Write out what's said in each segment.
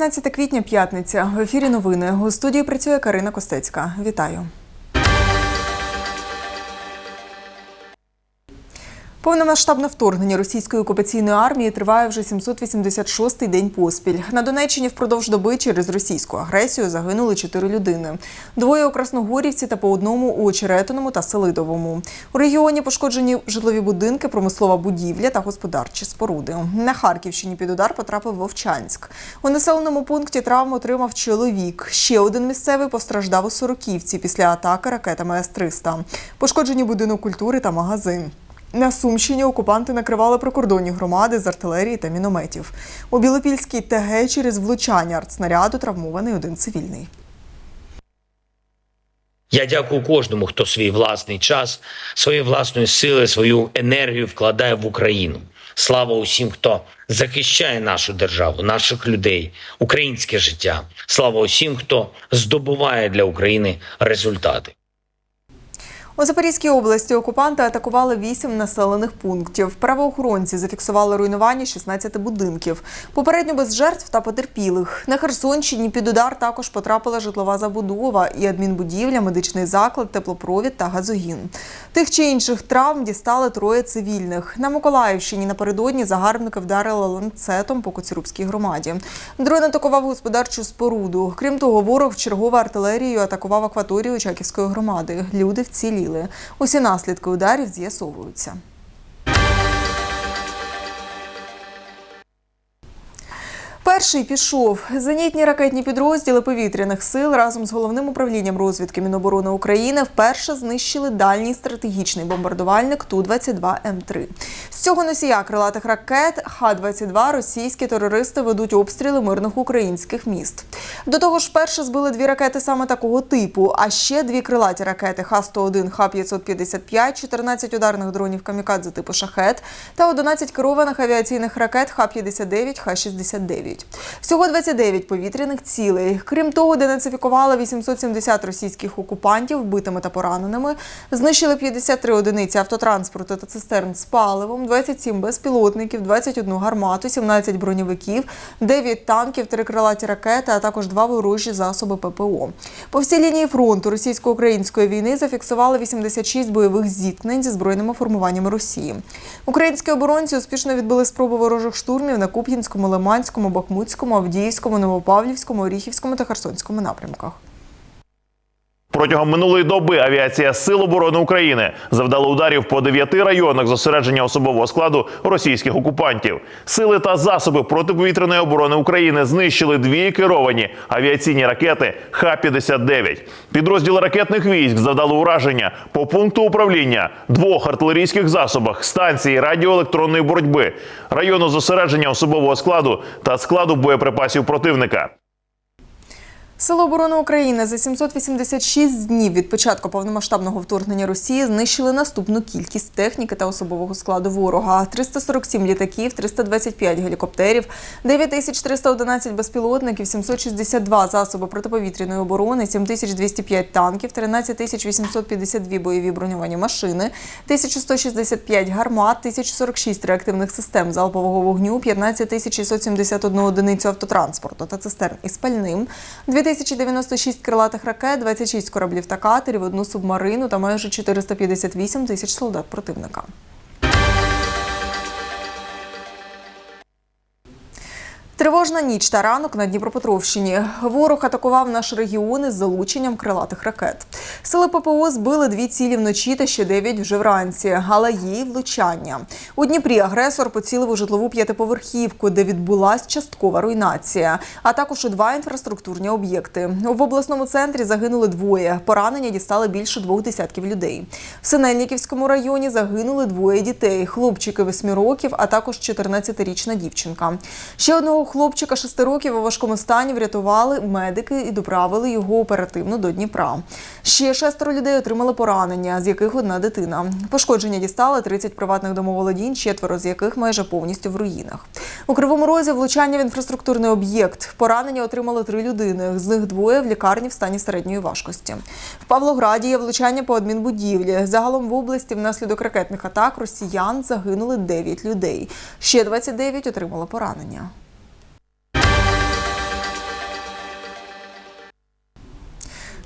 19 квітня, п'ятниця. В ефірі новини. У студії працює Карина Костецька. Вітаю. Повномасштабне вторгнення російської окупаційної армії триває вже 786-й день поспіль. На Донеччині впродовж доби через російську агресію загинули чотири людини: двоє у Красногорівці та по одному у Очеретиному та Селидовому. У регіоні пошкоджені житлові будинки, промислова будівля та господарчі споруди. На Харківщині під удар потрапив Вовчанськ. У населеному пункті травму отримав чоловік. Ще один місцевий постраждав у Сороківці після атаки ракетами С-300. Пошкоджені будинок культури та магазин. На Сумщині окупанти накривали прикордонні громади з артилерії та мінометів. У Білопільській ТГ через влучання артснаряду травмований один цивільний. Я дякую кожному, хто свій власний час, свої власної сили, свою енергію вкладає в Україну. Слава усім, хто захищає нашу державу, наших людей, українське життя. Слава усім, хто здобуває для України результати. У Запорізькій області окупанти атакували вісім населених пунктів. Правоохоронці зафіксували руйнування 16 будинків. Попередньо без жертв та потерпілих. На Херсонщині під удар також потрапила житлова забудова і адмінбудівля, медичний заклад, теплопровід та газогін. Тих чи інших травм дістали троє цивільних. На Миколаївщині напередодні загарбники вдарили ланцетом по Коцюрубській громаді. Дрон атакував господарчу споруду. Крім того, ворог чергово артилерією атакував акваторію Чаківської громади. Люди вціліли. Усі наслідки ударів з'ясовуються. Перший пішов. Зенітні ракетні підрозділи повітряних сил разом з головним управлінням розвідки Міноборони України вперше знищили дальній стратегічний бомбардувальник Ту-22М3. З цього носія крилатих ракет Х-22 російські терористи ведуть обстріли мирних українських міст. До того ж, вперше збили дві ракети саме такого типу, а ще дві крилаті ракети Х-101, Х-555, 14 ударних дронів камікадзе типу «Шахет» та 11 керованих авіаційних ракет Х-59, Х-69. Всього 29 повітряних цілей. Крім того, денацифікували 870 російських окупантів вбитими та пораненими, знищили 53 одиниці автотранспорту та цистерн з паливом, 27 безпілотників, 21 гармату, 17 броньовиків, 9 танків, 3 крилаті ракети, а також два ворожі засоби ППО. По всій лінії фронту російсько-української війни зафіксували 86 бойових зіткнень зі збройними формуваннями Росії. Українські оборонці успішно відбили спробу ворожих штурмів на Куп'янському, Лиманському, Бахмутському, Авдіївському, Новопавлівському, Оріхівському та Херсонському напрямках. Протягом минулої доби авіація Сил оборони України завдала ударів по дев'яти районах зосередження особового складу російських окупантів. Сили та засоби протиповітряної оборони України знищили дві керовані авіаційні ракети Х-59. Підрозділи ракетних військ завдали ураження по пункту управління двох артилерійських засобах станції радіоелектронної боротьби, району зосередження особового складу та складу боєприпасів противника. Сили оборони України за 786 днів від початку повномасштабного вторгнення Росії знищили наступну кількість техніки та особового складу ворога: 347 літаків, 325 гелікоптерів, 9311 безпілотників, 762 засоби протиповітряної оборони, 7205 танків, 13852 бойові броньовані машини, 1165 гармат, 1046 реактивних систем залпового вогню, 15671 одиницю автотранспорту та цистерн із пальним, 2096 крилатих ракет, 26 кораблів та катерів, одну субмарину та майже 458 тисяч солдат противника. Тривожна ніч та ранок на Дніпропетровщині. Ворог атакував наш регіон із залученням крилатих ракет. Сили ППО збили дві цілі вночі та ще дев'ять вже вранці, але й влучання. У Дніпрі агресор поцілив у житлову п'ятиповерхівку, де відбулась часткова руйнація, а також у два інфраструктурні об'єкти. В обласному центрі загинули двоє. Поранення дістали більше двох десятків людей. В Синельниківському районі загинули двоє дітей: хлопчики 8 років, а також 14-річна дівчинка. Ще одного хлопчика 6 років у важкому стані врятували медики і доправили його оперативно до Дніпра. Ще шестеро людей отримали поранення, з яких одна дитина. Пошкодження дістали 30 приватних домоволодінь, четверо з яких майже повністю в руїнах. У Кривому Розі влучання в інфраструктурний об'єкт. Поранення отримали три людини. З них двоє в лікарні в стані середньої важкості. В Павлограді є влучання по адмінбудівлі. Загалом в області внаслідок ракетних атак росіян загинули 9 людей. Ще 29 отримали поранення.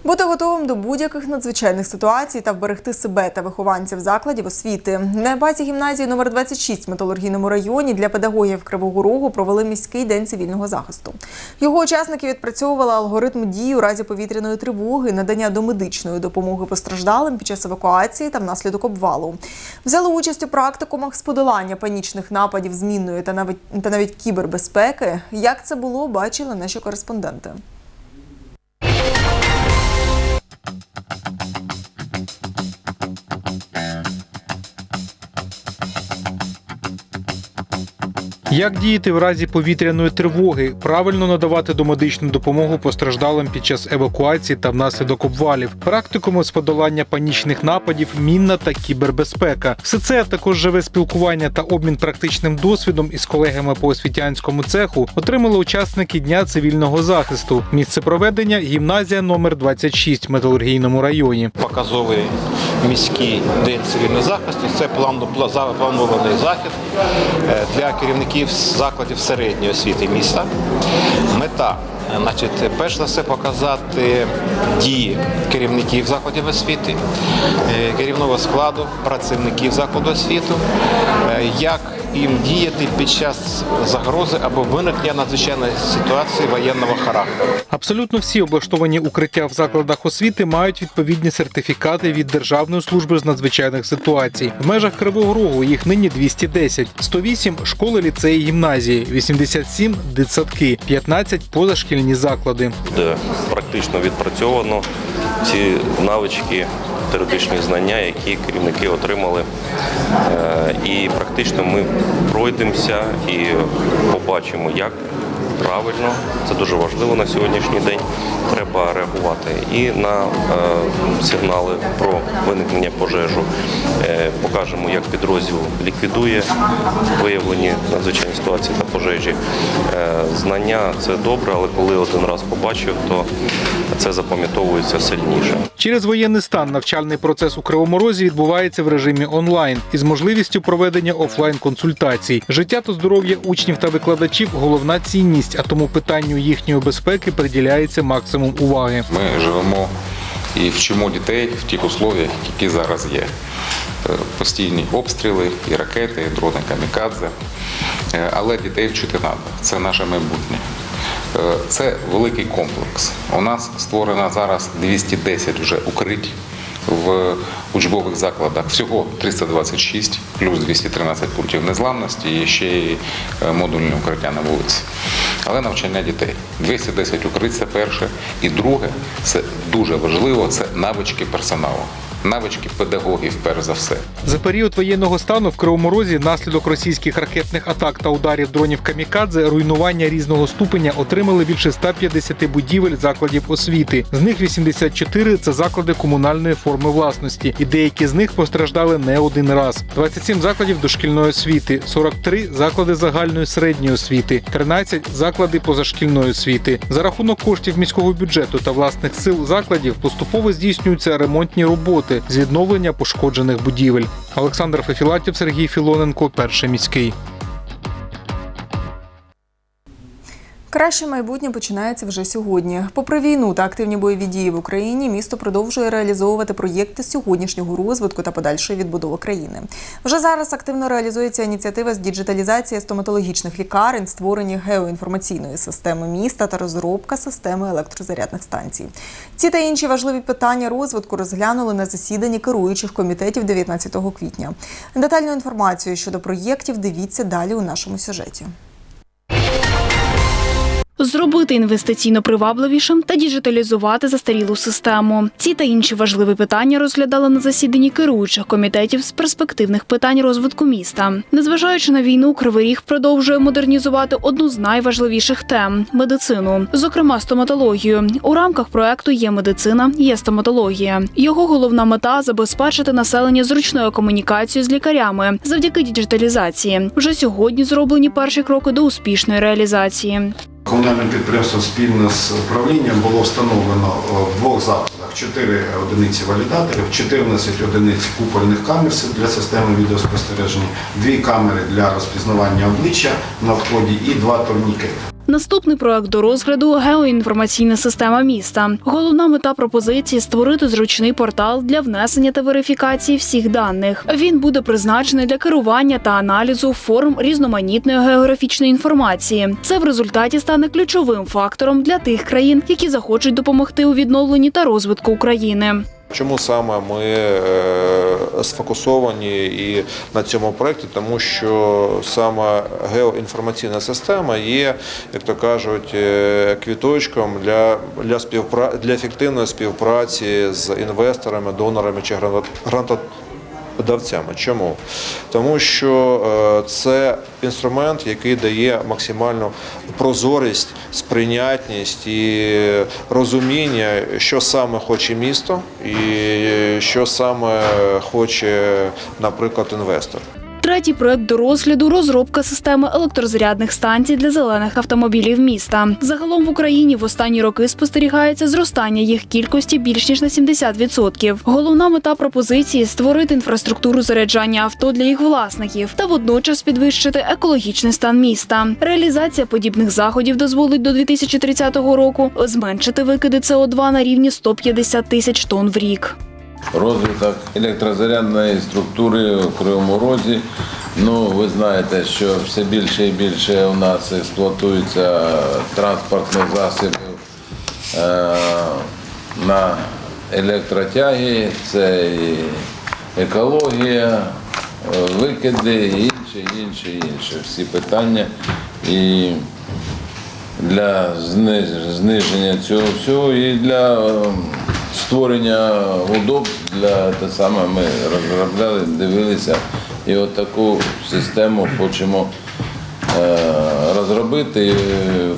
Бути готовим до будь-яких надзвичайних ситуацій та вберегти себе та вихованців закладів освіти. На базі гімназії номер 26 в металургійному районі для педагогів Кривого Рогу провели міський день цивільного захисту. Його учасники відпрацьовували алгоритм дій у разі повітряної тривоги, надання домедичної допомоги постраждалим під час евакуації та внаслідок обвалу. Взяли участь у практикумах з подолання панічних нападів, змінної та навіть та навіть кібербезпеки. Як це було, бачили наші кореспонденти. Як діяти в разі повітряної тривоги, правильно надавати домедичну допомогу постраждалим під час евакуації та внаслідок обвалів, практикуми з подолання панічних нападів, мінна та кібербезпека. Все це а також живе спілкування та обмін практичним досвідом із колегами по освітянському цеху отримали учасники дня цивільного захисту. Місце проведення гімназія номер 26 в металургійному районі. показовий міський день цивільного захисту. Це план- пла- захід е, для керівників закладів середньої освіти міста. Мета. Е, Значить, перш за все показати дії керівників закладів освіти, е, керівного складу, працівників закладу освіти, е, як їм діяти під час загрози або виникнення надзвичайної ситуації воєнного характеру. Абсолютно всі облаштовані укриття в закладах освіти мають відповідні сертифікати від Державної служби з надзвичайних ситуацій. В межах Кривого Рогу їх нині 210, 108 – школи, ліцеї, гімназії, 87 – дитсадки, 15 – позашкільні заклади. де практично відпрацьовано ці навички, теоретичні знання, які керівники отримали. Е, І практично ми пройдемося і побачимо, як правильно, це дуже важливо на сьогоднішній день. Треба реагувати і на е, сигнали про виникнення пожежу. Е, Покажемо, як підрозділ ліквідує виявлені надзвичайні ситуації та пожежі. Е, Знання це добре, але коли один раз побачив, то це запам'ятовується сильніше. Через воєнний стан навчальний процес у Кривому Розі відбувається в режимі онлайн із можливістю проведення офлайн консультацій. Життя та здоров'я учнів та викладачів головна цінність, а тому питанню їхньої безпеки приділяється максимум уваги. Ми живемо і вчимо дітей в тих условіях, які зараз є. Е, Постійні обстріли, і ракети, і дрони камікадзе. Е, Але дітей вчити треба. Це наше майбутнє. Е, Це великий комплекс. У нас створено зараз 210 вже укрить в учбових закладах. Всього 326, плюс 213 пунктів незламності і ще й модульні модульне укриття на вулиці. Але навчання дітей. 210 укриття це перше. І друге, це дуже важливо, це навички персоналу. Навички педагогів, перш за все. За період воєнного стану в Кривому Розі внаслідок російських ракетних атак та ударів дронів камікадзе руйнування різного ступеня отримали більше 150 будівель закладів освіти. З них 84 – це заклади комунальної форми власності, і деякі з них постраждали не один раз. 27 закладів дошкільної освіти, 43 – заклади загальної середньої освіти, 13 – заклади позашкільної освіти. За рахунок коштів міського бюджету та власних сил закладів поступово здійснюються ремонтні роботи з відновлення пошкоджених будівель. Олександр Фефілатів, Сергій Філоненко, перший міський. Краще майбутнє починається вже сьогодні. Попри війну та активні бойові дії в Україні, місто продовжує реалізовувати проєкти сьогоднішнього розвитку та подальшої відбудови країни. Вже зараз активно реалізується ініціатива з діджиталізації стоматологічних лікарень, створення геоінформаційної системи міста та розробка системи електрозарядних станцій. Ці та інші важливі питання розвитку розглянули на засіданні керуючих комітетів 19 квітня. Детальну інформацію щодо проєктів дивіться далі у нашому сюжеті. Зробити інвестиційно привабливішим та діджиталізувати застарілу систему. Ці та інші важливі питання розглядали на засіданні керуючих комітетів з перспективних питань розвитку міста. Незважаючи на війну, Кривий Ріг продовжує модернізувати одну з найважливіших тем медицину, зокрема стоматологію. У рамках проекту є медицина, є стоматологія. Його головна мета забезпечити населення зручною комунікацією з лікарями завдяки діджиталізації. Вже сьогодні зроблені перші кроки до успішної реалізації. Комунальним підприємством спільно з управлінням було встановлено в двох закладах 4 одиниці валідаторів, 14 одиниць купольних камер для системи відеоспостереження, дві камери для розпізнавання обличчя на вході і два турнікети. Наступний проект до розгляду геоінформаційна система міста. Головна мета пропозиції створити зручний портал для внесення та верифікації всіх даних. Він буде призначений для керування та аналізу форм різноманітної географічної інформації. Це в результаті стане ключовим фактором для тих країн, які захочуть допомогти у відновленні та розвитку України. Чому саме ми е, сфокусовані і на цьому проєкті? Тому що саме геоінформаційна система є, як то кажуть, е, квіточком для, для, співпра... для ефективної співпраці з інвесторами, донорами чи гранат- грантодавцями. Чому? Тому що е, це інструмент, який дає максимальну прозорість, сприйнятність і розуміння, що саме хоче місто і що саме хоче, наприклад, інвестор. Третій проект до розгляду розробка системи електрозарядних станцій для зелених автомобілів міста. Загалом в Україні в останні роки спостерігається зростання їх кількості більш ніж на 70%. Головна мета пропозиції створити інфраструктуру заряджання авто для їх власників та водночас підвищити екологічний стан міста. Реалізація подібних заходів дозволить до 2030 року зменшити викиди СО2 на рівні 150 тисяч тонн в рік. Розвиток електрозарядної структури в Кривому Розі. Ну, ви знаєте, що все більше і більше у нас експлуатується транспортних засобів е, на електротяги, це і екологія, е, викиди, і інше, інше, інше. Всі питання. І для зниження цього всього і для е, створення удобств для те саме ми розробляли, дивилися і от таку систему хочемо е, розробити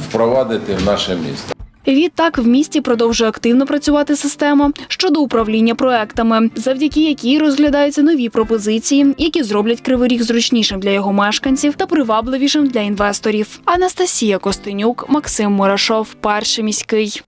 впровадити в наше місто. Відтак в місті продовжує активно працювати система щодо управління проектами, завдяки якій розглядаються нові пропозиції, які зроблять кривий ріг зручнішим для його мешканців та привабливішим для інвесторів. Анастасія Костенюк, Максим Мурашов, перший міський.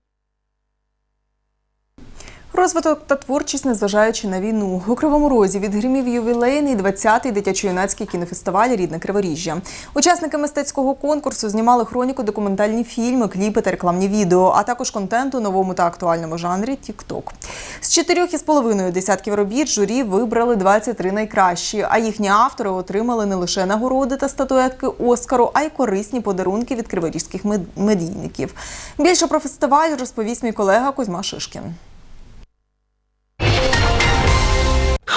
Розвиток та творчість, незважаючи на війну. У Кривому Розі відгримів ювілейний 20-й дитячо-юнацький кінофестиваль Рідне Криворіжжя. Учасники мистецького конкурсу знімали хроніку, документальні фільми, кліпи та рекламні відео, а також контент у новому та актуальному жанрі Тік-Ток. З чотирьох із половиною десятків робіт журі вибрали 23 найкращі, а їхні автори отримали не лише нагороди та статуетки Оскару, а й корисні подарунки від криворізьких мед- медійників. Більше про фестиваль розповість мій колега Кузьма Шишкін.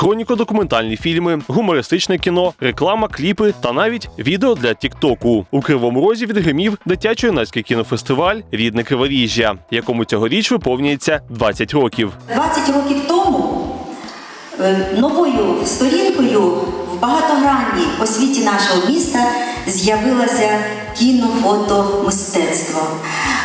Хроніко-документальні фільми, гумористичне кіно, реклама, кліпи та навіть відео для Тіктоку. У Кривому Розі відгримів дитячо-юнацький кінофестиваль Рідне Криворіжжя, якому цьогоріч виповнюється 20 років. 20 років тому е, новою сторінкою в багатогранній освіті нашого міста з'явилося кіно-фото-мистецтво.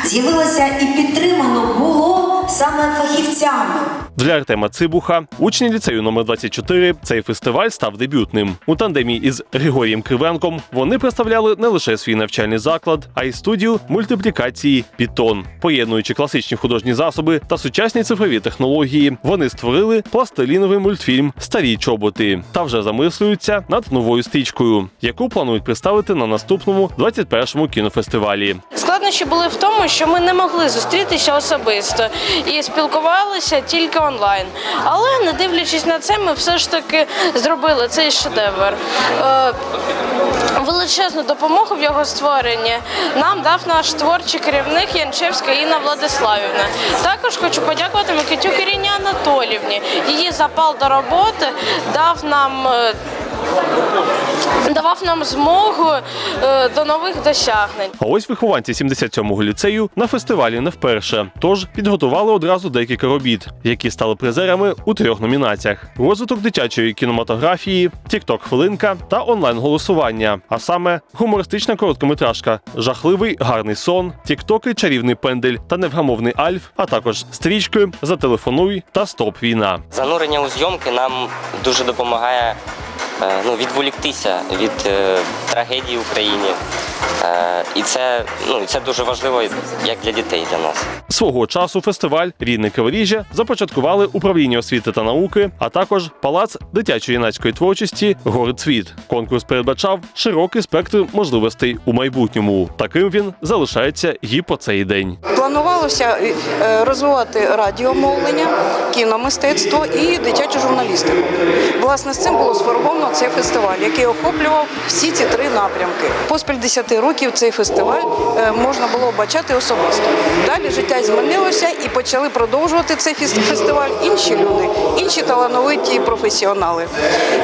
З'явилося і підтримано було саме фахівцями. Для Артема Цибуха, учні ліцею номер 24 цей фестиваль став дебютним. У тандемі із Григорієм Кривенком вони представляли не лише свій навчальний заклад, а й студію мультиплікації Пітон. Поєднуючи класичні художні засоби та сучасні цифрові технології, вони створили пластиліновий мультфільм Старі чоботи та вже замислюються над новою стрічкою, яку планують представити на наступному 21-му кінофестивалі. Складнощі були в тому, що ми не могли зустрітися особисто і спілкувалися тільки онлайн. Але не дивлячись на це, ми все ж таки зробили цей шедевр. Е, Величезну допомогу в його створенні нам дав наш творчий керівник Янчевська Інна Владиславівна. Також хочу подякувати Микитюк Ірині Анатолівні. Її запал до роботи дав нам. Давав нам змогу е, до нових досягнень. А ось вихованці 77-го ліцею на фестивалі не вперше. Тож підготували одразу декілька робіт, які стали призерами у трьох номінаціях: розвиток дитячої кінематографії, тікток хвилинка та онлайн голосування. А саме гумористична короткометражка, жахливий гарний сон, тіктоки, чарівний пендель та невгамовний Альф, а також стрічки Зателефонуй та Стоп війна. Занурення у зйомки нам дуже допомагає ну, відволіктися від е, трагедії в Україні, е, Е, І це, ну, і це дуже важливо як для дітей для нас. Свого часу фестиваль Рідне Криворіжжя започаткували управління освіти та науки, а також палац дитячо-юнацької творчості Горицвіт. Конкурс передбачав широкий спектр можливостей у майбутньому. Таким він залишається і по цей день. Планувалося е, розвивати радіомовлення, кіномистецтво і дитячу журналістику. Власне, з цим було сформовано цей фестиваль, який охоплював всі ці три напрямки. Поспіль 10 років цей фестиваль е, можна було бачати особисто. Далі життя змінилося і почали продовжувати цей фес- фестиваль інші люди, інші талановиті професіонали.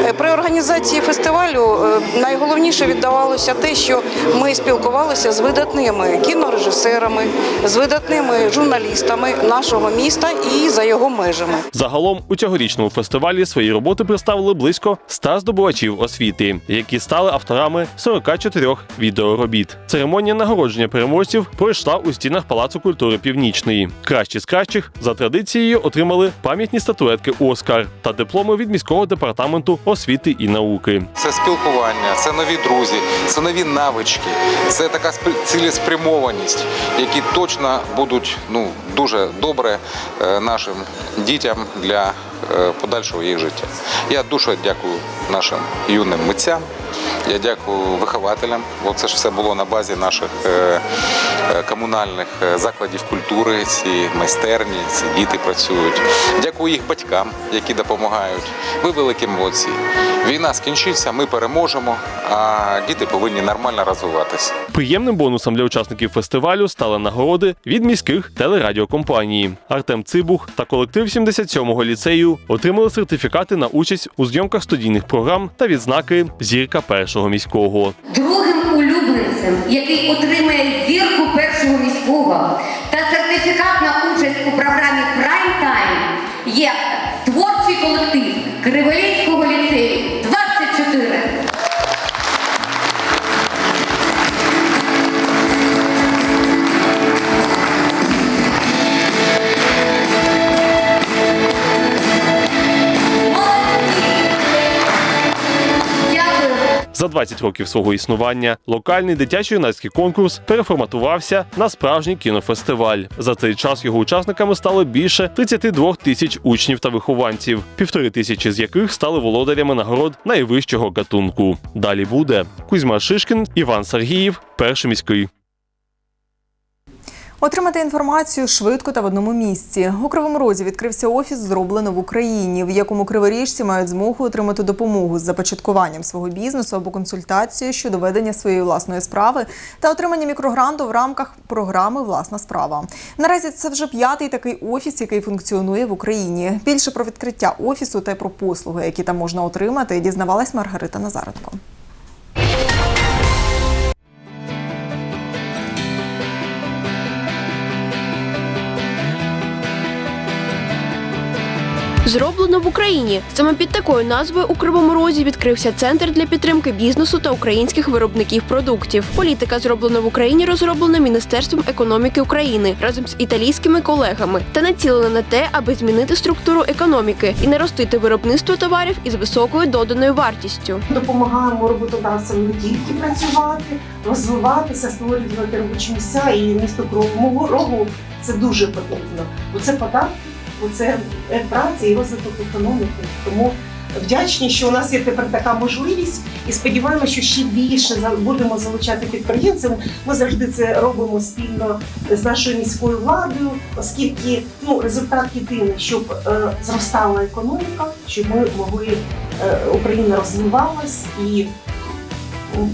Е, При організації фестивалю е, найголовніше віддавалося те, що ми спілкувалися з видатними кінорежисерами, з видатними журналістами нашого міста і за його межами. Загалом у цьогорічному фестивалі свої роботи представили близько 100 здобувачів освіти, які стали авторами 44 відеоробіт. Церемонія нагородження переможців пройшла у стінах Палацу культури Північної. Кращі з кращих за традицією отримали пам'ятні статуетки Оскар та дипломи від міського департаменту освіти і науки. Це спілкування, це нові друзі, це нові навички, це така цілеспрямованість, які точно будуть ну дуже добре е, нашим дітям для е, подальшого їх життя. Я дуже дякую нашим юним митцям. Я дякую вихователям, бо це ж все було на базі наших е, е, комунальних е, закладів культури, ці майстерні, ці діти працюють. Дякую їх батькам, які допомагають. Ви великі молодці. Війна скінчиться, ми переможемо, а діти повинні нормально розвиватися. Приємним бонусом для учасників фестивалю стали нагороди від міських телерадіокомпаній. Артем Цибух та колектив 77-го ліцею отримали сертифікати на участь у зйомках студійних програм та відзнаки Зірка першого міського. Другим улюбленцем, який отримає зірку першого міського та сертифікат на участь у програмі Прайм Тайм, є 20 років свого існування локальний дитячо-юнацький конкурс переформатувався на справжній кінофестиваль. За цей час його учасниками стало більше 32 тисяч учнів та вихованців, півтори тисячі з яких стали володарями нагород найвищого гатунку. Далі буде Кузьма Шишкін, Іван Сергіїв, перший міський. Отримати інформацію швидко та в одному місці. У Кривому Розі відкрився офіс «Зроблено в Україні», в якому криворіжці мають змогу отримати допомогу з започаткуванням свого бізнесу або консультацію щодо ведення своєї власної справи та отримання мікрогранту в рамках програми Власна справа. Наразі це вже п'ятий такий офіс, який функціонує в Україні. Більше про відкриття офісу та про послуги, які там можна отримати, дізнавалась Маргарита Назаретко. Зроблено в Україні. Саме під такою назвою у Кривому Розі відкрився центр для підтримки бізнесу та українських виробників продуктів. Політика зроблено в Україні розроблена Міністерством економіки України разом з італійськими колегами та націлена на те, аби змінити структуру економіки і наростити виробництво товарів із високою доданою вартістю. Допомагаємо роботодавцям не тільки працювати, розвиватися, створювати робочі місця і місто Кривому Рогу це дуже потрібно. Бо це податки, це праця і розвиток економіки. Тому вдячні, що у нас є тепер така можливість, і сподіваємося, що ще більше будемо залучати підприємців. Ми завжди це робимо спільно з нашою міською владою, оскільки ну результат єдиний, щоб е, зростала економіка, щоб ми могли е, Україна розвивалась і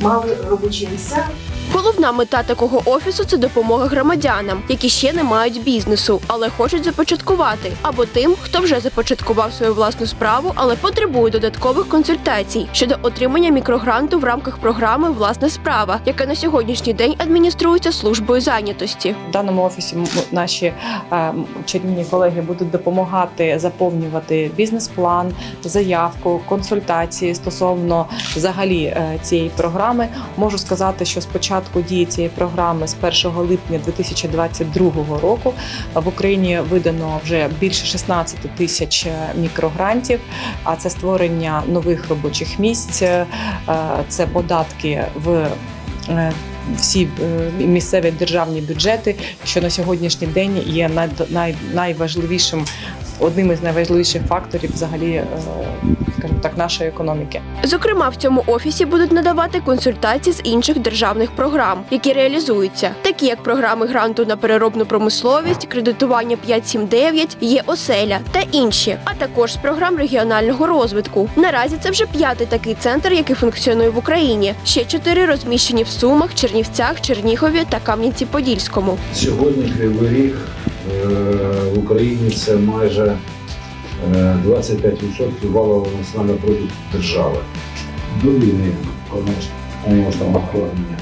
мали робочі місця. Головна мета такого офісу це допомога громадянам, які ще не мають бізнесу, але хочуть започаткувати, або тим, хто вже започаткував свою власну справу, але потребує додаткових консультацій щодо отримання мікрогранту в рамках програми Власна справа, яка на сьогоднішній день адмініструється службою зайнятості. В даному офісі наші е, чарівні колеги будуть допомагати заповнювати бізнес-план, заявку, консультації стосовно взагалі е, цієї програми. Можу сказати, що спочатку дії цієї програми з 1 липня 2022 року в Україні видано вже більше 16 тисяч е, мікрогрантів. А це створення нових робочих місць, е, це податки в е, всі місцеві державні бюджети, що на сьогоднішній день є най, най, найважливішим одним із найважливіших факторів взагалі, скажімо так, нашої економіки. Зокрема, в цьому офісі будуть надавати консультації з інших державних програм, які реалізуються, такі як програми гранту на переробну промисловість, кредитування 579, є оселя та інші, а також з програм регіонального розвитку. Наразі це вже п'ятий такий центр, який функціонує в Україні. Ще чотири розміщені в Сумах, Чернівцях, Чернігові та Кам'янці-Подільському. Сьогодні Кривий Ріг е, в Україні це майже 25% валового національного продукту держави. До війни повномасштабного вторгнення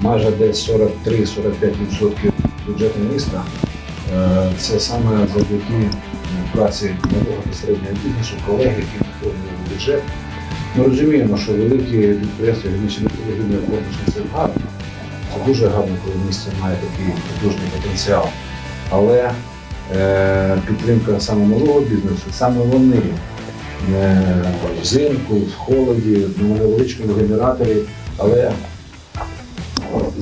майже десь 43-45% бюджету міста. Е, Це саме завдяки праці малого та середнього бізнесу, колег, які наповнюють бюджет. Ми розуміємо, що великі підприємства, вірніше, вугільний комплекс це гарно. Це дуже гарно, коли місце має такий потужний потенціал. Але е, підтримка саме малого бізнесу, саме вони е, взимку, в холоді, на невеличкому генераторі, але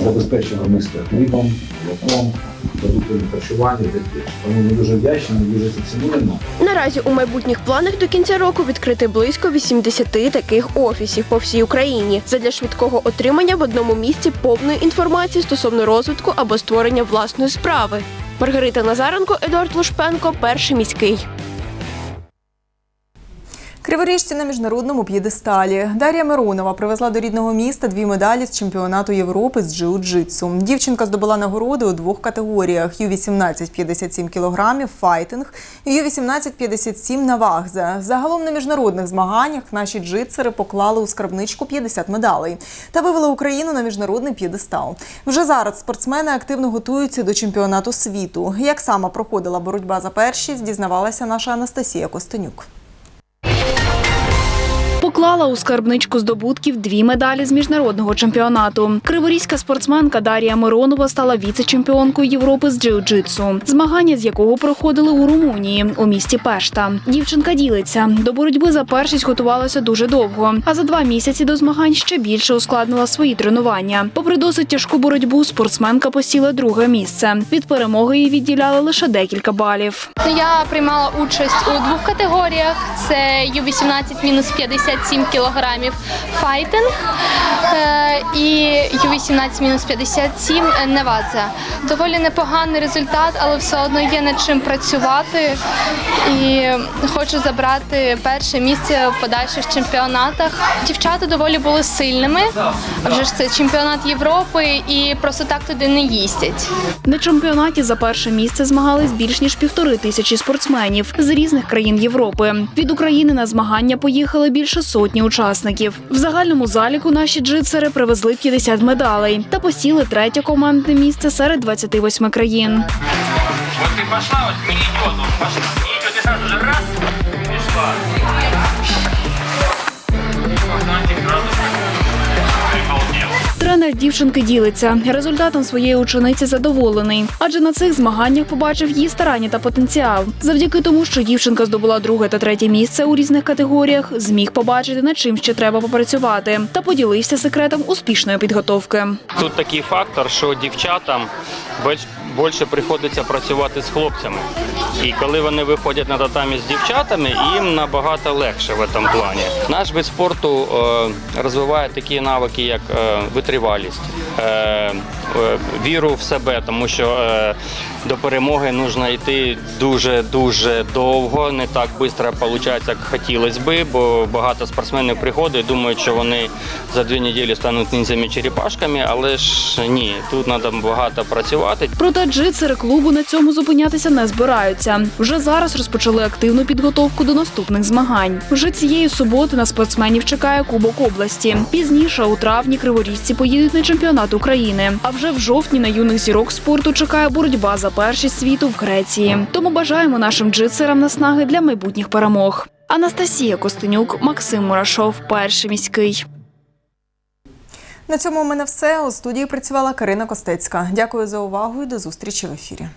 забезпечено місто хлібом, молоком, продуктами харчування. таке. Тому ми дуже вдячні, дуже це цінуємо. Наразі у майбутніх планах до кінця року відкрити близько 80 таких офісів по всій Україні задля швидкого отримання в одному місці повної інформації стосовно розвитку або створення власної справи. Маргарита Назаренко, Едуард Лушпенко, перший міський. Криворіжці на міжнародному п'єдесталі. Дар'я Миронова привезла до рідного міста дві медалі з чемпіонату Європи з джиу-джитсу. Дівчинка здобула нагороди у двох категоріях: Ю-18 57 кг файтинг і Ю-18 57 на вагзе. Загалом на міжнародних змаганнях наші джитсери поклали у скарбничку 50 медалей та вивели Україну на міжнародний п'єдестал. Вже зараз спортсмени активно готуються до чемпіонату світу. Як саме проходила боротьба за першість, дізнавалася наша Анастасія Костенюк. Поклала у скарбничку здобутків дві медалі з міжнародного чемпіонату. Криворізька спортсменка Дарія Миронова стала віце-чемпіонкою Європи з джиу-джитсу, змагання з якого проходили у Румунії у місті Пешта. Дівчинка ділиться до боротьби за першість готувалася дуже довго. А за два місяці до змагань ще більше ускладнила свої тренування. Попри досить тяжку боротьбу, спортсменка посіла друге місце. Від перемоги її відділяли лише декілька балів. Я приймала участь у двох категоріях: це Ю-18 мінус 57 кілограмів файтинг і Ю-18 мінус 57 невадза. Доволі непоганий результат, але все одно є над чим працювати. І хочу забрати перше місце в подальших чемпіонатах. Дівчата доволі були сильними. Вже ж це чемпіонат Європи і просто так туди не їздять. На чемпіонаті за перше місце змагались більш ніж півтори тисячі спортсменів з різних країн Європи. Від України на змагання поїхали більше сотні учасників. В загальному заліку наші джитсери привезли 50 медалей та посіли третє командне місце серед 28 країн. От ти пішла, от мені. И идет, и сразу же раз, Тренер дівчинки ділиться. Результатом своєї учениці задоволений, адже на цих змаганнях побачив її старання та потенціал. Завдяки тому, що дівчинка здобула друге та третє місце у різних категоріях, зміг побачити над чим ще треба попрацювати, та поділився секретом успішної підготовки. Тут такий фактор, що дівчатам більше приходиться працювати з хлопцями. І коли вони виходять на татамі з дівчатами, їм набагато легше в цьому плані. Наш вид спорту е, розвиває такі навики, як е, витривалість, е, віру в себе, тому що до перемоги потрібно йти дуже-дуже довго, не так швидко виходить, як хотілося би, бо багато спортсменів приходять думають, що вони за дві неділі стануть ніндзями-черепашками, але ж ні, тут треба багато працювати. Проте джитсери клубу на цьому зупинятися не збираються. Вже зараз розпочали активну підготовку до наступних змагань. Вже цієї суботи на спортсменів чекає Кубок області. Пізніше у травні криворіжці поїдуть на чемпіонат України. А вже в жовтні на юних зірок спорту чекає боротьба за першість світу в Греції. Тому бажаємо нашим джитсерам наснаги для майбутніх перемог. Анастасія Костенюк, Максим Мурашов, перший міський. На цьому у мене все. У студії працювала Карина Костецька. Дякую за увагу і до зустрічі в ефірі.